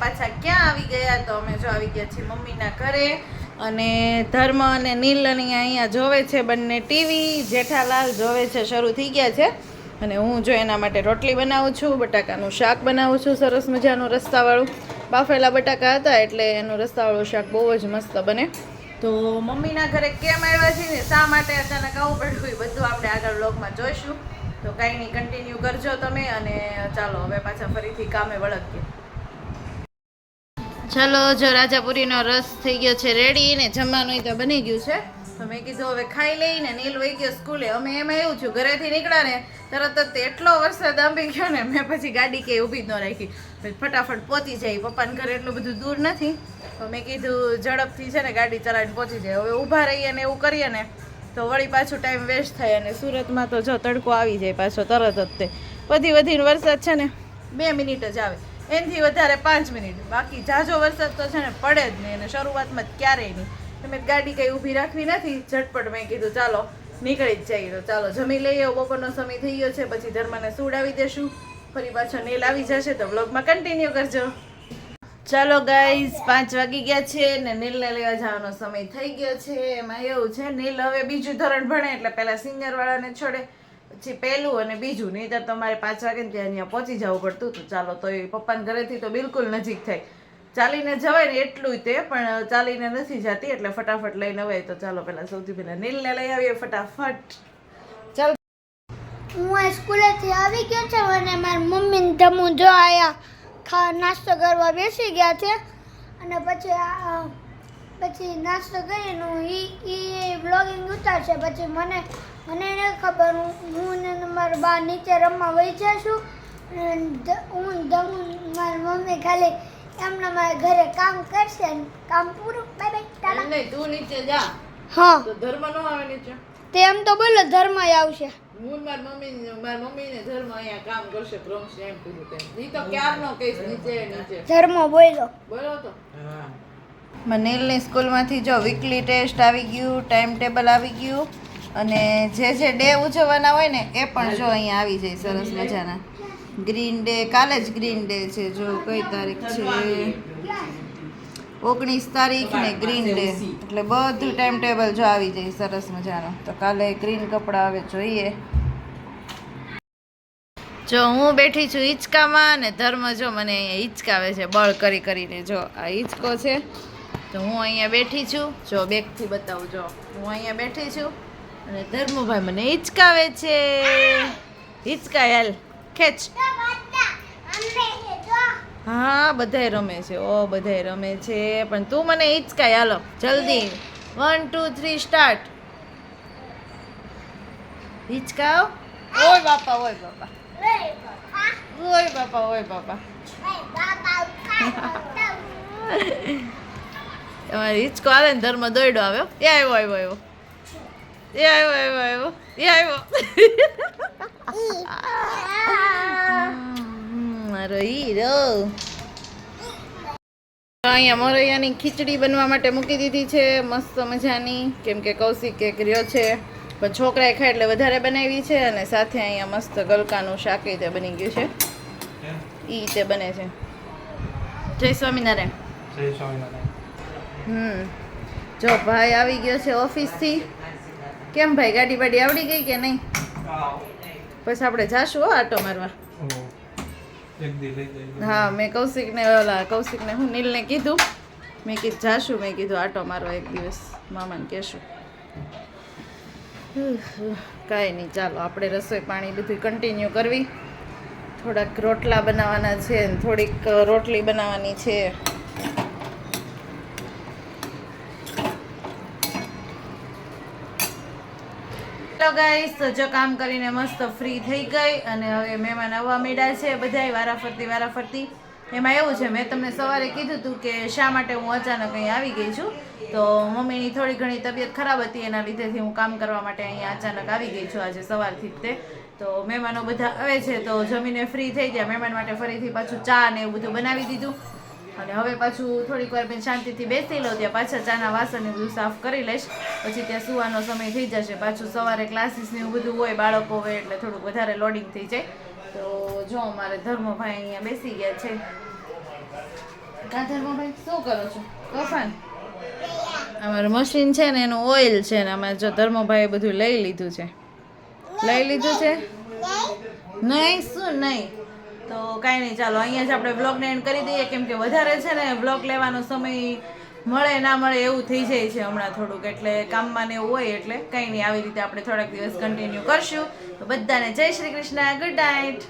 પાછા ક્યાં આવી ગયા? તો અમે જો આવી ગયા છીએ મમ્મીના ઘરે. અને ધર્મ અને નીલ અને અહીંયા જોવે છે બંને ટીવી જેઠાલાલ જોવે છે, શરૂ થઈ ગયા છે. અને હું જો એના માટે રોટલી બનાવું છું, બટાકાનું શાક બનાવું છું, સરસ મજાનું રસ્તાવાળું. બાફેલા બટાકા હતા એટલે એનું રસ્તાવાળું શાક બહુ જ મસ્ત બને. તો મમ્મીના ઘરે કેમ આવ્યા છીએ ને શા માટે અચાનક આવું પડ્યું એ બધું આપણે આગળ બ્લોગમાં જોઈશું. તો કાંઈ નહીં કન્ટિન્યુ કરજો તમે અને ચાલો હવે પાછા ફરીથી કામે વળગીએ. ચલો જો રાજાપુરીનો રસ થઈ ગયો છે રેડી ને જમવાનું તો બની ગયું છે. તો મેં કીધું હવે ખાઈ લઈને નીલ વહી ગયો સ્કૂલે. અમે એમાં એવું છું ઘરેથી નીકળ્યા ને તરત જ એટલો વરસાદ આંબી ગયો ને મેં પછી ગાડી કે ઊભી જ ન રાખી. ફટાફટ પહોંચી જાય પપ્પાને ઘરે એટલું બધું દૂર નથી. તો મેં કીધું ઝડપથી છે ને ગાડી ચલાવીને પહોંચી જાય. હવે ઊભા રહીએ ને એવું કરીએ ને તો વળી પાછું ટાઈમ વેસ્ટ થાય અને સુરતમાં તો જો તડકો આવી જાય પાછો તરત જ તે. વધી વધીને વરસાદ છે ને બે મિનિટ જ આવે. એનાથી વધારે પાંચ મિનિટ. બાકી ઝાઝો વરસાદ તો છે ને પડે જ નહીં અને શરૂઆતમાં જ ક્યારેય નહીં. તમે ગાડી કંઈ ઊભી રાખવી નથી. ઝટપટ મેં કીધું, ચાલો, નીકળી જ જઈએ. તો ચાલો, જમી લઈએ. બપોરનો સમય થઈ ગયો છે. પછી ધર્મને સુડાવી દેશું. ફરી પાછો નેલ આવી જશે તો બ્લોગમાં કન્ટિન્યુ કરજો. ચાલો ગાઈઝ પાંચ વાગી ગયા છે ને નીલને લેવા જવાનો સમય થઈ ગયો છે. એમાં એવું છે, નીલ હવે બીજું ધોરણ ભણે એટલે પહેલાં સિનિયર વાળાને છોડે, પછી પહેલું અને બીજું. નહીં તો તમારે પાંચ વાગે ત્યાં અહીંયા પહોંચી જવું પડતું હતું. ચાલો તો એ પપ્પાને ઘરેથી તો બિલકુલ નજીક થાય. ચાલીને જવાય ને એટલું તે, પણ ચાલીને નથી જતી એટલે ફટાફટ લઈને અવાય તો ચાલો પહેલાં સૌથી પહેલાં નીલને લઈ આવીએ ફટાફટ. ચાલ હું સ્કૂલેથી આવી ગયો છું અને મારી મમ્મી ધમુ જો આયા. ખા નાસ્તો કરવા બેસી ગયા છે. અને પછી પછી નાસ્તો કરીને ઈ એ બ્લોગિંગ ઉતારશે. પછી મને મને નહીં ખબર હું ને મારા બા નીચે રમવા વહી જશું હું ધમુ મારી મમ્મી ખાલી એમના મારા ઘરે કામ કરશે કામ પૂરું. બાય બાય તું નીચે જા. હા. તો ધર્મ નો આવે નીચે. તે એમ તો બોલો ધર્મ આવશે. હું મારી મમ્મી મારી મમ્મી ને ધર્મ અહીંયા કામ કરશે પ્રમશ એમ કીધું તેમ. ઈ તો ક્યારનો કહીશ? નીચે નીચે. ધર્મ બોલો બોલો તો. મનેલની સ્કૂલમાંથી જો વીકલી ટેસ્ટ આવી ગયું ટાઈમ ટેબલ આવી ગયું અને જે જે ડે ઉજવવાના હોય ને એ પણ જો અહીંયા આવી જાય સરસ મજાના. ગ્રીન ડે કાલે જ ગ્રીન ડે છે જો કઈ તારીખ છે. ઓગણીસ તારીખ ને ગ્રીન ડે. એટલે બધું ટાઈમ ટેબલ જો આવી જાય સરસ મજાનું. તો કાલે ગ્રીન કપડાં આવે જોઈએ. જો હું બેઠી છું હિંચકામાં અને ધર્મ જો મને અહીંયા હિંચકાવે છે બળ કરી કરીને જો આ હિંચકો છે. તો હું અહીંયા બેઠી છું. જો બેગથી બતાવું જો. હું અહીંયા બેઠી છું અને ધર્મભાઈ મને હિંચકાવે છે. હિંચકા હેલ. ખેંચ. હા બધાય રમે છે. ઓ બધાય રમે છે. પણ તું મને હિંચકાય હાલો જલ્દી. વન ટુ થ્રી સ્ટાર્ટ હિંચકાવ? ઓય બાપા ઓય બાપા. ઓય બાપા ઓય બાપા. તમારે હિંચકો આવે ને ધર્મ દોડ્યો આવ્યો એ આવ્યો આવ્યો આવ્યો. એ આવ્યો આવ્યો આવ્યો. એ આવ્યો. મારો હીરો અહીંયા મોરૈયાની ખીચડી બનવા માટે મૂકી દીધી છે મસ્ત મજાની. કેમ કે કૌશિક એક રહ્યો છે પણ છોકરાએ ખાય એટલે વધારે બનાવી છે અને સાથે અહીંયા મસ્ત ગલકાનું શાક એ તે બની ગયું છે. ઈ તે બને છે. જય સ્વામિનારાયણ. જય સ્વામિનારાયણ. હમ. જો ભાઈ આવી ગયો છે ઓફિસથી. કેમ ભાઈ ગાડી બાડી આવડી ગઈ કે નહીં? પછી આપણે જાશું હો આટો મારવા ઓહો. એક દી લઈ જાય હા, મેં કૌશિકને, ઓલા કૌશિકને હું નીલને કીધું. મેં કીધું, જાશું. મેં કીધું, આટો મારો એક દિવસ. મામાને કહેશું. કાંઈ નહીં, ચાલો, આપણે રસોઈ પાણી બધું કન્ટિન્યુ કરવી. થોડાક રોટલા બનાવવાના છે થોડીક રોટલી બનાવવાની છે. હેલો ગાઈસ જો કામ કરીને મસ્ત ફ્રી થઈ ગઈ અને હવે મહેમાન આવવા મીડા છે, બધાય વારાફરતી વારાફરતી. એમાં એવું છે, મેં તમને સવારે કીધું હતું કે શા માટે હું અચાનક અહીં આવી ગઈ છું. તો મમ્મીની થોડી ઘણી તબિયત ખરાબ હતી, એના લીધેથી હું કામ કરવા માટે અહીંયા અચાનક આવી ગઈ છું આજે સવારથી જ તે. તો મહેમાનો બધા આવે છે, તો જમીને ફ્રી થઈ ગયા, મહેમાન માટે ફરીથી પાછું ચા ને એવું બધું બનાવી દીધું. અને હવે પાછું થોડીક વાર મેં શાંતિથી બેસી લઉં, ત્યાં પાછા ચાના વાસણને બધું સાફ કરી લઈશ. પછી ત્યાં સુવાનો સમય થઈ જશે. પાછું સવારે ક્લાસીસ ને એવું બધું હોય, બાળકો હોય, એટલે થોડુંક વધારે લોડિંગ થઈ જાય. તો જો અમારે ધર્મભાઈ અહીંયા બેસી ગયા છે. કાંધરમાભાઈ શું કરો છો? તોફાન અમારું મશીન છે ને, એનું ઓઇલ છે ને અમારે જો ધર્મભાઈએ બધું લઈ લીધું છે. લઈ લીધું છે? નહીં, શું નહીં? તો કાંઈ નહીં, ચાલો, અહીંયા જ આપણે બ્લોગને એન્ડ કરી દઈએ. કેમ કે વધારે છે ને બ્લોગ લેવાનો સમય મળે ના મળે એવું થઈ જાય છે હમણાં થોડુંક. એટલે કામમાં ને એવું હોય એટલે કંઈ નહીં, આવી રીતે આપણે થોડાક દિવસ કન્ટિન્યુ કરશું. તો બધાને જય શ્રી કૃષ્ણ ગુડ નાઇટ